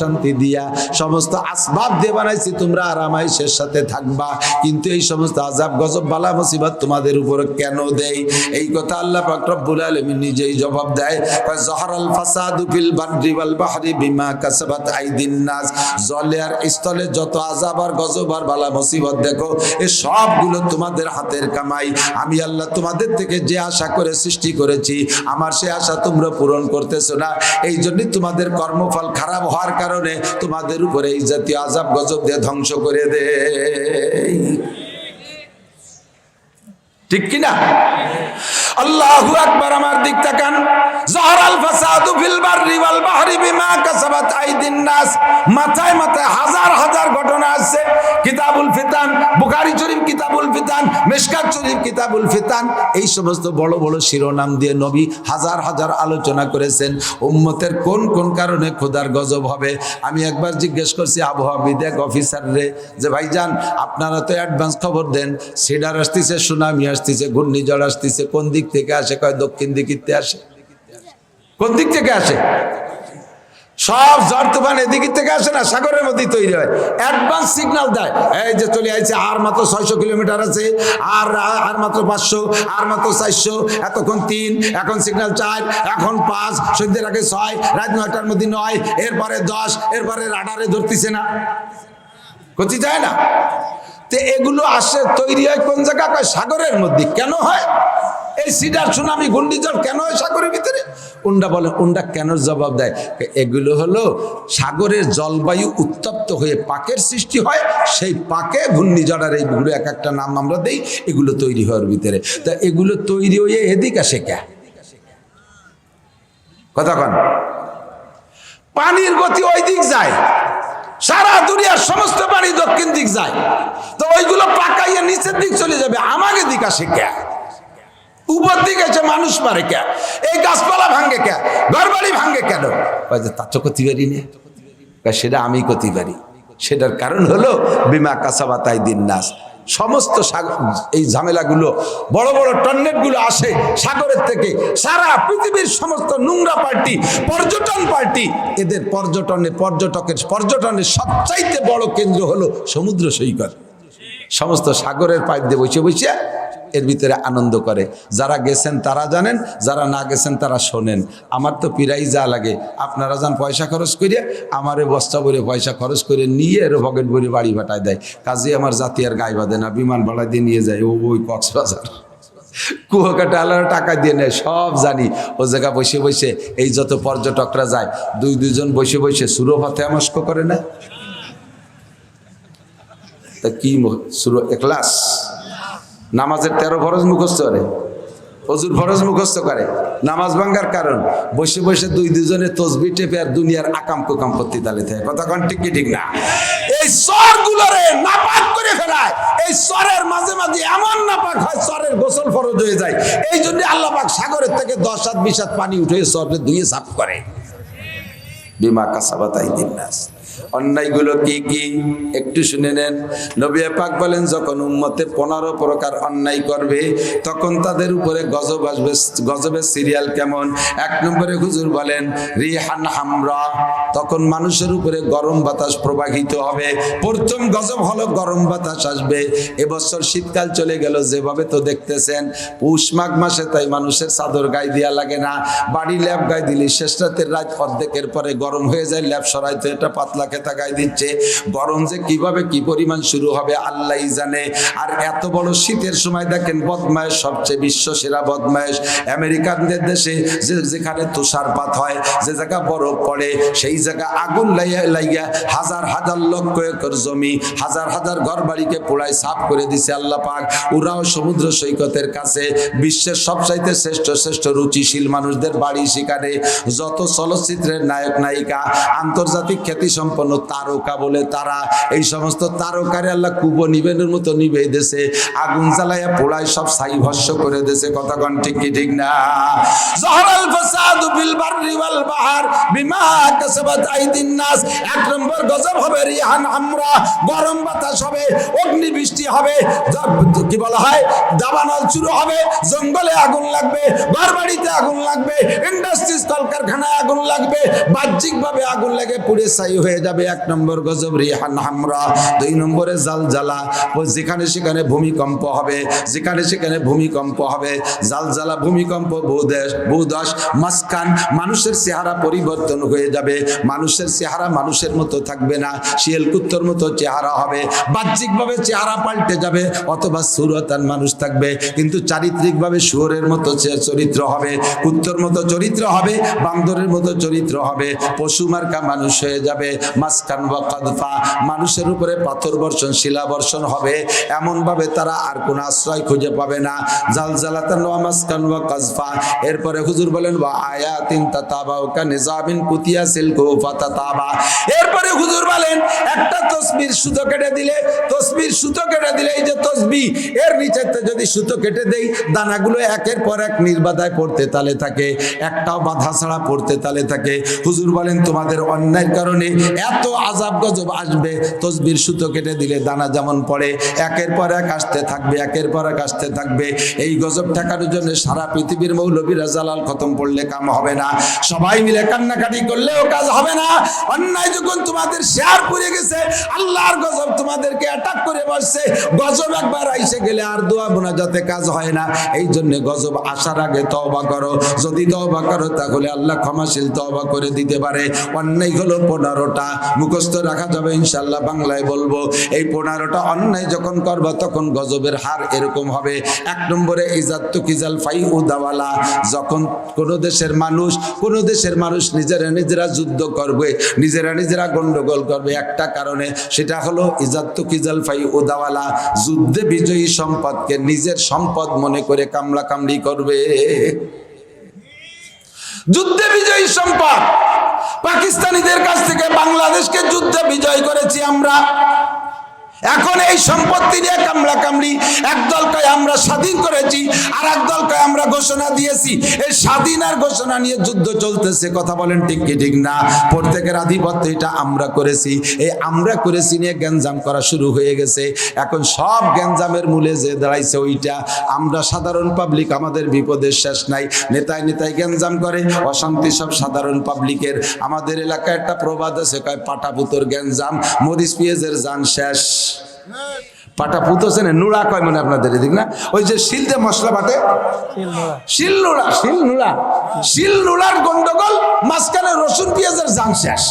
শান্তি দিয়া সমস্ত আসবাব দিয়ে বানাইছি, তোমরা আরামাইশের সাথে থাকবা। কিন্তু এই সমস্ত আজাব গজব, বালা, মুসিবত তোমাদের উপরে কেন দেই এই কথা আল্লাহ পাক রব্বুল আলামিন নিজেই জবাব দেয়। কয়, জহরাল ফাসাদু ফিল বাররি ওয়াল বাহরি বিমা কাসাবাত আইদিন নাস। জলে আর স্থলে যত আজাব আর গজব আর বালা, মুসিবত দেখো, এ সবগুলো তোমাদের হাতের কামাই। আমি আল্লাহ তোমাদের থেকে যে আশা করে সৃষ্টি করেছি, আমার সে আশা তোমরা পূরণ করতেছো না। এই জন্যই তোমাদের কর্মফল খারাপ হওয়ার কারণে তোমাদের উপরে এই জাতীয় আজাব গজব দিয়ে ধ্বংস করে দে ঠিক কিনা? আল্লাহু আকবার আমার দিক তাকান। জহরাল ফাসাদু ফিল বাররি ওয়াল বাহরি বিমা কাসাবাত আইদিন নাস। মাথায় মাথায় হাজার হাজার ঘটনা আছে। কিতাবুল ফিতান, বুখারী শরীফ, কিতাবুল ফিতান, মিশকাত শরীফ, কিতাবুল ফিতান। এই সমস্ত বড় বড় শিরোনাম দিয়ে নবী হাজার হাজার আলোচনা করেছেন। উম্মতের কোন কোন কারণে খোদার গজব হবে? আমি একবার জিজ্ঞেস করছি, আবহাওয়া বিদেক অফিসার রে, যে ভাইজান, আপনারা তো অ্যাডভান্স খবর দেন। সিডার আসতেছে সুনামি আসতেছে, ঘূর্ণিঝড় আসতেছে, কোন দিক থেকে আসে কয়, দক্ষিণ দিকিতে আসে। কোন দিক থেকে আসে? সব ঝড় তুফান এদিক থেকে আসে না, সাগরের মধ্যে তৈরি হয়। অ্যাডভান্স সিগন্যাল দেয়। এই যে চলে আসছে আর মাত্র ছয়শো কিলোমিটার আছে, আর আর মাত্র পাঁচশো, আর মাত্র চারশো, এতক্ষণ তিন, এখন সিগন্যাল চার, এখন পাঁচ, সন্ধ্যের আগে ছয়, রাত নয়টার মধ্যে নয়, এরপরে দশ, এরপরে রাডারে ধরতেছে না। করতে যায় না? তো এগুলো আসে, তৈরি হয় কোন জায়গা? কয় সাগরের মধ্যে। কেন হয়? এই সিডার সুনামি ঘূর্ণিঝড় কেন হয় সাগরের ভিতরে? উন্ডা বলে, উন্ডা কেন জবাব দেয়? এগুলো হলো সাগরের জলবায়ু উত্তপ্ত হয়ে পাকের সৃষ্টি হয়, সেই পাকে ঘূর্ণিঝড় আর এইগুলো এক একটা নাম আমরা দেই, এগুলো তৈরি হওয়ার ভিতরে। তা এগুলো তৈরি হয়ে এদিক আসে কে? কথা কন। পানির গতি ওই দিক যায়। সারা দুনিয়ার সমস্ত পানি দক্ষিণ দিক যায়। তো ওইগুলো পাকাইয়া নিচের দিক চলে যাবে, আমাকে দিক আসে কে উপর দিকে এসে মানুষ মারে কে? এই গাছপালা ভাঙ্গে কে? ঘরবাড়ি ভাঙ্গে কেন? তা তো করতে পারি না সেটা আমি করতে পারি সেটার কারণ হলো, বিমা কাসাবা তাই দিন নাস। সমস্ত এই ঝামেলাগুলো, বড় বড় টর্নেটগুলো আসে সাগরের থেকে। সারা পৃথিবীর সমস্ত নোংরা পার্টি, পর্যটন পার্টি, এদের পর্যটনে, পর্যটকের, পর্যটনের সবচাইতে বড় কেন্দ্র হলো সমুদ্র সৈকত। সমস্ত সাগরের পাইপ দিয়ে বসে বসে এর ভিতরে আনন্দ করে। যারা গেছেন তারা জানেন, যারা না গেছেন তারা শোনেন। আমার তো পিরাই যা লাগে। আপনারা যান পয়সা খরচ করে আমারে বস্তা ভরে পয়সা খরচ করে নিয়ে এর পকেট ভরে বাড়ি ভাটায় দেয়। কাজে আমার জাতি আর গায়ে বাঁধে না, বিমান ভাড়া দিয়ে নিয়ে যায়। ও ওই কক্সবাজার। কুয়াকাটা আলাদা টাকা দিয়ে নেয়, সব জানি। ও জায়গা বসে বসে, এই যত পর্যটকরা যায়, দুই দুজন বসে বসে সুরো ফাতে আমস্ক করে না। তা কি সুরো এক্লাস নামাজের তেরো ফরজ মুখস্থ করে। অজুর ফরজ মুখস্থ করে। নামাজ ভাঙ্গার কারণ, বসে বসে দুই দুজনে তসবি টেপে আর দুনিয়ার আকাম কুকাম করতে তালে থাকে। কথা কন ঠিক ঠিক না? এই সর গুলোরে নাপাক করে ফেলায়। এই সরের মাঝে মাঝে এমন নাপাক হয় সরের গোসল ফরজ হয়ে যায়। এই জন্য আল্লাহ পাক সাগরের থেকে দশ হাত, বিশ হাত পানি উঠে সরে ধুয়ে সাফ করে। বিমা কাসাবাতাই দিন নাস। অন্যায়গুলো কি কি? একটু শুনে নেন। নবী পাক বলেন, যখন উম্মতে পনেরো প্রকার অন্যায় করবে, তখন তাদের উপরে গজব আসবে। গজবের সিরিয়াল কেমন? এক নম্বরে হুজুর বলেন, রিহান হামরা। তখন মানুষের উপরে গরম বাতাস প্রবাহিত হবে। প্রথম গজব হলো গরম বাতাস আসবে। এবছর শীতকাল চলে গেল, যেভাবে তো দেখতেছেন, পৌষ মাঘ মাসে তাই মানুষের চাদর গায়ে দেওয়া লাগে না। বাড়ি ল্যাব গায়ে দিলি শেষ রাতের রাত অর্ধেকের পরে গরম হয়ে যায় ল্যাব সরাইতে এটা পাতলা খেতা গায়ে দিচ্ছে। গরম যে কীভাবে কি পরিমাণ শুরু হবে আল্লাহ জানে। আর এত বড় শীতের সময় দেখেন বদমায়েশ সবচেয়ে বিশ্ব সেরা বদমায়েশ। আমেরিকানদের দেশে যে যেখানে তুষারপাত হয়, যে জায়গা বরফ পড়ে, সেই জায়গা আগুন লাইয়া লাইয়া হাজার হাজার লক্ষ একর জমি, হাজার হাজার ঘর বাড়িকে পোড়ায় সাফ করে দিছে আল্লাহ পাক। ওরাও সমুদ্র সৈকতের কাছে বিশ্বের সবচাইতে শ্রেষ্ঠ শ্রেষ্ঠ রুচিশীল মানুষদের বাড়ি সেখানে। যত চলচ্চিত্রের নায়ক নায়িকা, আন্তর্জাতিক খ্যাতি সম্পন্ন সম্পন্ন তারকা বলে তারা, এই সমস্ত তারকারে আল্লাহ কুব নিবেনের মতো নিবে দেশে। আগুন জ্বালাইয়া পোড়ায় সব ছাই ভস্য করে দেশে। কথা কন ঠিক কি ঠিক না? জহরাল বিল বাহার বিমা নাস। এক নম্বর গজব হবে রিহান আমরা গরম বাতাস হবে, অগ্নি বৃষ্টি হবে কি বলা হয়? দাবানল শুরু হবে, জঙ্গলে আগুন লাগবে ঘরবাড়িতে আগুন লাগবে, ইন্ডাস্ট্রিজ, কলকারখানায় আগুন লাগবে বাহ্যিক ভাবে আগুন লেগে পুড়ে ছাই হয়ে যাবে এক নম্বর গজব রিহান হামরা, দুই নম্বরে জাল ও যেখানে সেখানে ভূমিকম্প হবে, যেখানে সেখানে ভূমিকম্প হবে। জাল জ্বালা ভূমিকম্প, ভূদেশ, ভূদশ মাসকান মানুষের চেহারা পরিবর্তন হয়ে যাবে। মানুষের চেহারা মানুষের মতো থাকবে না শিয়াল কুত্তর মতো চেহারা হবে। বাহ্যিকভাবে চেহারা পাল্টে যাবে, অথবা সুরতান মানুষ থাকবে। কিন্তু চারিত্রিকভাবে শুয়োরের মতো চরিত্র হবে। কুত্তর মতো চরিত্র হবে, বান্দরের মতো চরিত্র হবে। পশু মার্কা মানুষ হয়ে যাবে। মাসকান বা কাদফা, মানুষের উপরে পাথর বর্ষণ, শিলা বর্ষণ হবে। এমন ভাবে তারা আর কোন আশ্রয় খুঁজে পাবে না। জাল জালাতান ওয়া মাসকান ওয়া কাজফা এরপরে হুজুর বলেন, ওয়া আয়াতিন তাতাবা ওয়া নিজামিন কুতিয়া সিলকু ফাতাতাবা। এরপরে হুজুর বলেন, একটা তসবির সুতো কেটে দিলে, তসবির সুতো কেটে দিলে এই যে তসবি, এর নিচেতে যদি সুতো কেটে দেই, দানাগুলো একের পর এক নির্বাধায় পড়তে তালে থাকে। একটাও বাধা ছাড়া পড়তে তালে থাকে। হুজুর বলেন, তোমাদের অন্যায়ের কারণে এত আজাব গজব আসবে, তসবির সুতো কেটে দিলে দানা যেমন পড়ে, একের পর এক আসতে থাকবে, একের পর এক আসতে থাকবে। এই গজব ঠেকানোর জন্য সারা পৃথিবীর মৌলবীরা জালাল খতম পড়লে কাম হবে না। সবাই মিলে কান্নাকাটি করলেও কাজ হবে না। অন্যায় যখন তোমাদের শেয়ার পড়ে গেছে, আল্লাহর গজব তোমাদেরকে অ্যাটাক করে বসছে। গজব একবার আইসে গেলে আর দোয়া বোনা যাতে কাজ হয় না। এই জন্য গজব আসার আগে তওবা করো। যদি তওবা করো তাহলে আল্লাহ ক্ষমাশীল তওবা করে দিতে পারে। অন্যায় হলো পনেরোটা মুখস্থ রাখা যাবে ইনশাল্লাহ বাংলায় বলব, এই পনেরোটা অন্যায় যখন করব, তখন গজবের হার এরকম হবে। এক নম্বরে ইজাত্তু কিজাল ফাই উদাওয়ালা যখন কোন দেশের মানুষ, কোন দেশের মানুষ নিজেরা নিজেরা যুদ্ধ করবে, নিজেরা নিজেরা গন্ডগোল করবে, একটা কারণে সেটা হলো ইজাত্তু কিজাল ফাই উদাওয়ালা যুদ্ধে বিজয়ী সম্পদকে নিজের সম্পদ মনে করে কামলা কামড়ি করবে। যুদ্ধে বিজয়ী সম্পদ পাকিস্তানিদের কাছ থেকে বাংলাদেশকে যুদ্ধে বিজয় করেছি আমরা। এখন এই সম্পত্তি নিয়ে কামড়া কামড়ি এক দলকে আমরা স্বাধীন করেছি, আর এক দলকে আমরা ঘোষণা দিয়েছি। এই স্বাধীন আর ঘোষণা নিয়ে যুদ্ধ চলতেছে, কথা বলেন ঠিক কি ঠিক না? প্রত্যেকের আধিপত্য এটা, আমরা করেছি। এই আমরা করেছি নিয়ে গ্যাঞ্জাম করা শুরু হয়ে গেছে। এখন সব গ্যাঞ্জামের মূলে যে দাঁড়াইছে ওইটা। আমরা সাধারণ পাবলিক, আমাদের বিপদের শেষ নাই। নেতায় নেতায় গ্যাঞ্জাম করে, অশান্তি সব সাধারণ পাবলিকের। আমাদের এলাকায় একটা প্রবাদ আছে, কয়, পাটাপুতর গ্যাঞ্জাম, মরিচ পেঁয়াজের যান শেষ। পাটা পুতছে না, নুড়া কয় মানে আপনাদের এদিক না? ওই যে শিলতে মশলা বাটে? শিল নুড়া। শিল নুড়া। শিল নুড়ার গন্ডগোল, মাঝখানে রসুন পেঁয়াজের যান শেষ।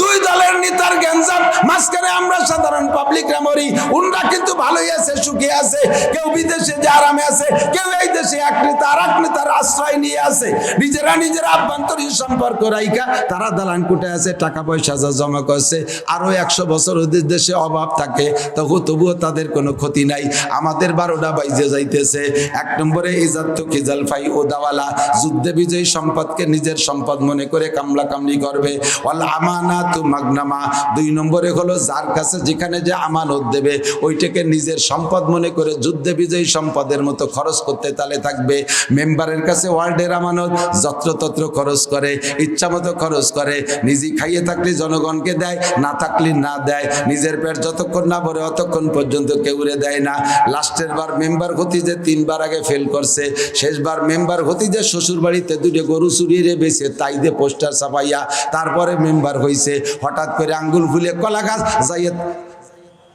দুই দলের নেতার গ্যাঞ্জাম, মাঝখানে আমরা সাধারণ পাবলিকরা মরি। উনরা কিন্তু ভালোই আছে, সুখে আছে। কেউ বিদেশে যে আরামে আছে, কেউ এই দেশে এক নেতা আর এক আশ্রয় নিয়ে আছে। নিজেরা নিজেরা আভ্যন্তরীণ সম্পর্ক রাইকা তারা দালান কুটে আছে, টাকা পয়সা যা জমা করছে, আরও একশো বছর ওদের দেশে অভাব থাকে, তবু তবুও তাদের কোনো ক্ষতি নাই। আমাদের বারোটা বাইজে যাইতেছে। এক নম্বরে ইজাত্ত কিজাল ফাই ও দাওয়ালা, যুদ্ধে বিজয়ী সম্পদকে নিজের সম্পদ মনে করে কামলা কামলি করবে। ওয়াল আমানা তু মাগনামা, দুই নম্বরে হলো যার কাছে যেখানে যে আমানত দেবে, ওইটাকে নিজের সম্পদ মনে করে যুদ্ধে বিজয়ী সম্পদের মতো খরচ করতে তালে থাকবে। মেম্বারের কাছে ওয়ার্ল্ডের আমানত যত্রতত্র খরচ করে ইচ্ছা মতো খরচ করে নিজে খাইয়ে থাকলে জনগণকে দেয়, না থাকলে না দেয়, নিজের পেট যতক্ষণ না ভরে অতক্ষণ পর্যন্ত কেউরে দেয় না। লাস্টের বার মেম্বার হতি যে তিনবার আগে ফেল করছে, শেষবার মেম্বার হতি যে শ্বশুর বাড়িতে দুটো গরু চুরিয়ে বেছে, তাই দিয়ে পোস্টার ছাপাইয়া তারপরে মেম্বার হইছে। হঠাৎ করে আঙ্গুল ফুলে কলা গাছ যাইয়ে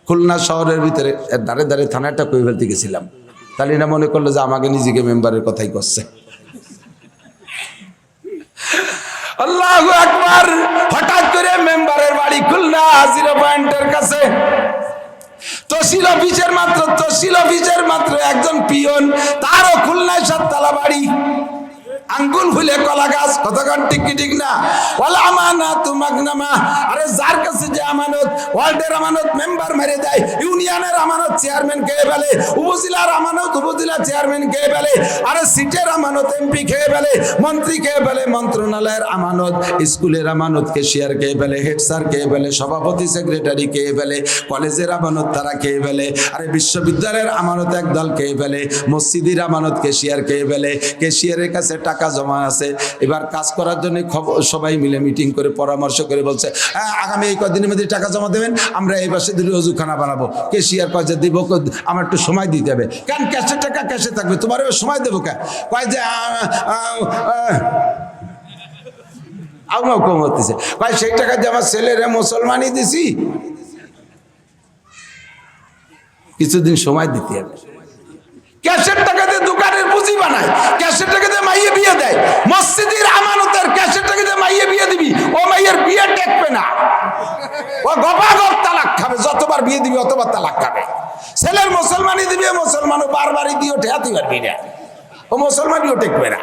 খুলনা শহরের ভিতরে দাঁড়ে দাঁড়ে থানাটা কই ফেলতে গেছিলাম তাহলে না মনে করল যে আমাকে নিজেকে মেম্বারের কথাই করছে। আল্লাহ একবার হঠাৎ করে মেম্বারের বাড়ি খুলনা, জিরো পয়েন্টের কাছে। তহসিল অফিসের মাত্র, তহসিল অফিসের মাত্র একজন পিয়ন, তারও খুলনায় সাততলা বাড়ি। আঙ্গুল ফুলে কলা গাছ কতক্ষণ ঠিক কি ঠিক না ওয়াল আমানা তুমাক নামা আরে যার কাছে যে আমানত ওয়ার্ল্ডের আমানত মেম্বার মেরে দেয় ইউনিয়নের আমানত চেয়ারম্যান খেয়ে ফেলে উপজেলার আমানত উপজেলা চেয়ারম্যান খেয়ে ফেলে আরে সিটের আমানত এমপি খেয়ে ফেলে মন্ত্রী খেয়ে ফেলে মন্ত্রণালয়ের আমানত স্কুলের আমানত কেশিয়ার খেয়ে ফেলে হেড স্যার খেয়ে ফেলে সভাপতি সেক্রেটারি খেয়ে ফেলে কলেজের আমানত তারা খেয়ে ফেলে আরে বিশ্ববিদ্যালয়ের আমানত একদল খেয়ে ফেলে মসজিদের আমানত কেশিয়ার খেয়ে ফেলে কেশিয়ারের কাছে টাকা জমা আছে। এবার কাজ করার জন্য সবাই মিলে মিটিং করে পরামর্শ করে বলছে হ্যাঁ আগামী এই কদিনের মধ্যে টাকা জমা দেবেন, আমরা এই পাশে দিলে অজুখানা বানাবো। কেশিয়ার কাজে দিব ক- আমার একটু সময় দিতে হবে। কেন? ক্যাশে টাকা ক্যাশে থাকবে তোমার এবার সময় দেবো কেন কয় যে আমাও কম হতেছে। ভাই সেই টাকা যে আমার ছেলেরে মুসলমানই দিছি। কিছুদিন সময় দিতে হবে। ক্যাশের টাকাতে দোকানের পুঁজি বানায়। ক্যাশের টাকাতে মাইয়ে বিয়ে দেয়। মসজিদের আমানতের ক্যাশের টাকাতে মাইয়ে বিয়ে দিবি, ও মাইয়ের বিয়ে টেকবে না। ও গপাগপ তালাক খাবে, যতবার বিয়ে দিবি অতবার তালাক খাবে। ছেলের মুসলমানই দিবি মুসলমানও বারবারই দিও ঠেয়াতে পারবি না। ও মুসলমানিও টেকবে না।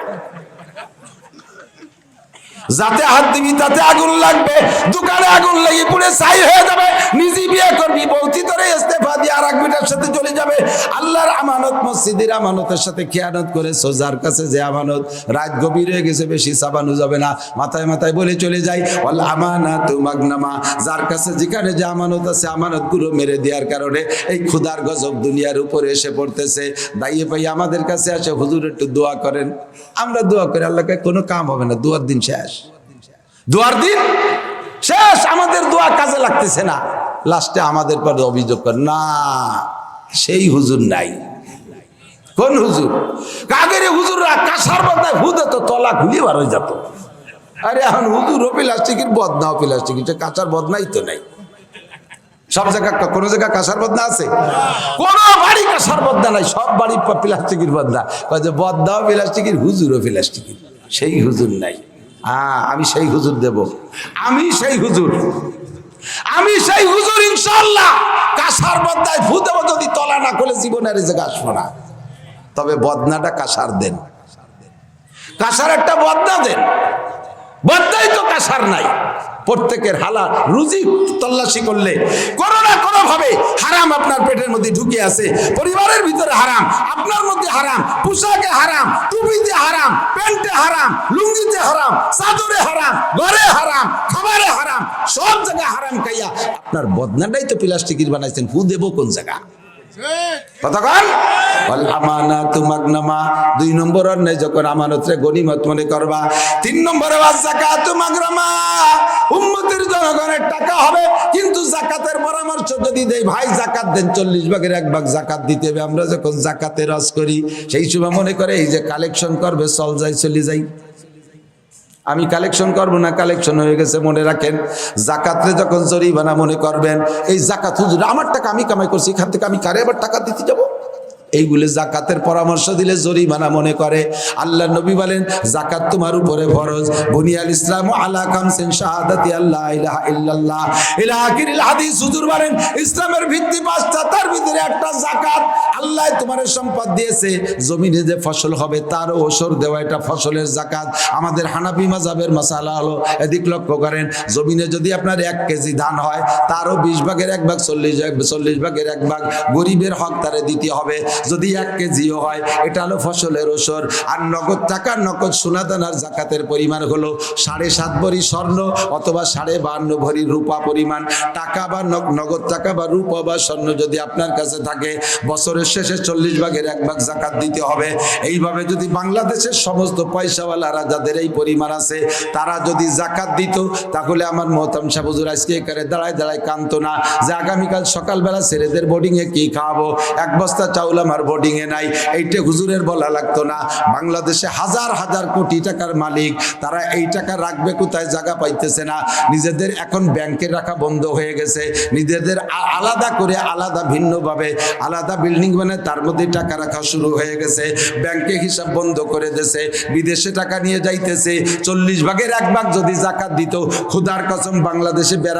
যাতে হাত দিবি, তাতে আগুন লাগবে, দোকানে আগুন লেগে ছাই হয়ে যাবে নিজে বিয়ে করবি বৌতি তোরে ইস্তেফা দিয়ে আর এক বিটার সাথে চলে যাবে। আল্লাহর আমানত, মসজিদের আমানতের সাথে খেয়ানত করে সোজার কাছে যে আমানত, রাত গভীর হয়ে গেছে, বেশি চাবানো যাবে না। মাথায় মাথায় বলে চলে যাই আল্লাহ আমানা তু মাগনামা। যার কাছে যেখানে যে আমানত আছে আমানতগুলো মেরে দেওয়ার কারণে এই ক্ষুদার গজব দুনিয়ার উপরে এসে পড়তেছে। দাইয়ে পাই আমাদের কাছে আসে, হুজুর একটু দোয়া করেন। আমরা দোয়া করি, আল্লাহকে কোনো কাম হবে না, দোয়ার দিন শেষ। দোয়ার দিন শেষ, আমাদের দোয়া কাজে লাগতেছে না। লাস্টে আমাদের পর অভিযোগ করে, না, সেই হুজুর নাই। কোন হুজুর? কাগের হুজুররা কাঁসার বদনায় হুদে তো তলা খুলি বার হয়ে যেত। আরে এখন হুজুর ও প্লাস্টিকের বদনা ও প্লাস্টিক, এটা কাঁচার বদনাই তো নাই। সব জায়গা কোন জায়গা কাঁসার বদনা আছে? কোন বাড়ি কাঁসার বদনা নাই, সব বাড়ি প্লাস্টিকের বদনা। যে বদনাও প্লাস্টিকের, হুজুরও প্লাস্টিকের। সেই হুজুর নাই। হ্যাঁ আমি সেই হুজুর দেব। আমি সেই হুজুর। আমি সেই হুজুর ইনশাল্লাহ কাঁসার বদনায় ভূ যদি তলা না করে জীবনের জায়গা আসব না। তবে বদনাটা কাঁসার দেন। কাঁসার একটা বদনা দেন। বদনাই তো কাঁসার নাই। প্রত্যেকের হালা রুজি তল্লাশি করলে কোনো না হারাম আপনার পেটের মধ্যে ঢুকে আছে। পরিবারের ভিতরে হারাম, আপনার মধ্যে হারাম, পোশাকে হারাম, টুপিতে হারাম, প্যান্টে হারাম, লুঙ্গিতে হারাম, চাদরে হারাম, ঘরে হারাম, খাবারে হারাম, সব জায়গায় হারাম খাইয়া আপনার বদনাটাই তো প্লাস্টিকের বানাইছেন হু দেবো কোন জায়গা? কতক্ষণ? যখন টাকা হবে, কিন্তু জাকাতের পরামর্শ যদি দেই ভাই, জাকাত দেন, চল্লিশ ভাগের এক ভাগ জাকাত দিতে হবে। আমরা যখন জাকাতে রস করি, সেই সময় মনে করে, এই যে কালেকশন করবে, চল যাই, চলে যাই। আমি কালেকশন করব না কালেকশন হয়ে গেছে, মনে রাখেন। জাকাতরে যখন জরিমানা মনে করবেন, এই জাকাত হুজুর, আমার টাকা আমি কামাই করছি, এখান থেকে আমি কারে আবার টাকা দিতে যাব? এইগুলো জাকাতের পরামর্শ দিলে জরিমানা মনে করে। আল্লাহ নবী বলেন, জাকাত তোমার উপরে ফরজ। বুনিয়াল ইসলাম আলা কামসিন শাহাদাতি আল্লাহ ইলাহা ইল্লাল্লাহ। ইলা আখিরিল হাদিস হুজুর বলেন, ইসলামের ভিত্তি পাঁচটা, তার ভিতরে একটা জাকাত আল্লাহ তোমার সম্পদ দিয়েছে। জমিনে যে ফসল হবে তার ওসর দেওয়া এটা ফসলের জাকাত। আমাদের হানাফি মাজাবের মশালা হলো, এদিক লক্ষ্য করেন, জমিনে যদি আপনার এক কেজি ধান হয়, তারও বিশ ভাগের এক ভাগ, চল্লিশ চল্লিশ ভাগের এক ভাগ গরিবের হক তারে দিতে হবে। যদি এক কেজিও হয়, এটা হলো ফসলের ওসর আর নগদ টাকা, নগদ সোনা দানার জাকাতের পরিমাণ হলো সাড়ে সাত ভরি স্বর্ণ অথবা সাড়ে বান্ন ভরি রূপা পরিমাণ। টাকা বা নগদ টাকা বা রূপা বা স্বর্ণ যদি আপনার কাছে থাকে, বছরের শেষে চল্লিশ ভাগের এক ভাগ জাকাত দিতে হবে। এইভাবে যদি বাংলাদেশের সমস্ত পয়সাওয়ালারা যাদের এই পরিমাণ আছে, তারা যদি জাকাত দিত, তাহলে আমার মহতাম সাহুজুর আজকে এখানে দাঁড়ায় দাঁড়ায় কান্ত না যে আগামীকাল সকালবেলা ছেলেদের বোর্ডিংয়ে কি খাওয়াবো? এক বস্তা চাউল আমার বোর্ডিংয়ে নাই। এইটা হুজুরের বলা লাগতো না। বাংলাদেশে হাজার হাজার কোটি টাকার মালিক, তারা এই টাকা রাখবে কোথায় জায়গা পাইতেছে না। নিজেদের এখন ব্যাংকে রাখা বন্ধ হয়ে গেছে। নিজেদের আলাদা করে আলাদা ভিন্নভাবে আলাদা বিল্ডিং মানে তার মধ্যে টাকা রাখা শুরু হয়ে গেছে। ব্যাংকে হিসাব বন্ধ করে দিয়েছে। বিদেশে টাকা নিয়ে যাইতেছে। চল্লিশ ভাগের এক ভাগ যদি জাকাত দিত, খুদার কসম বাংলাদেশে বেড়া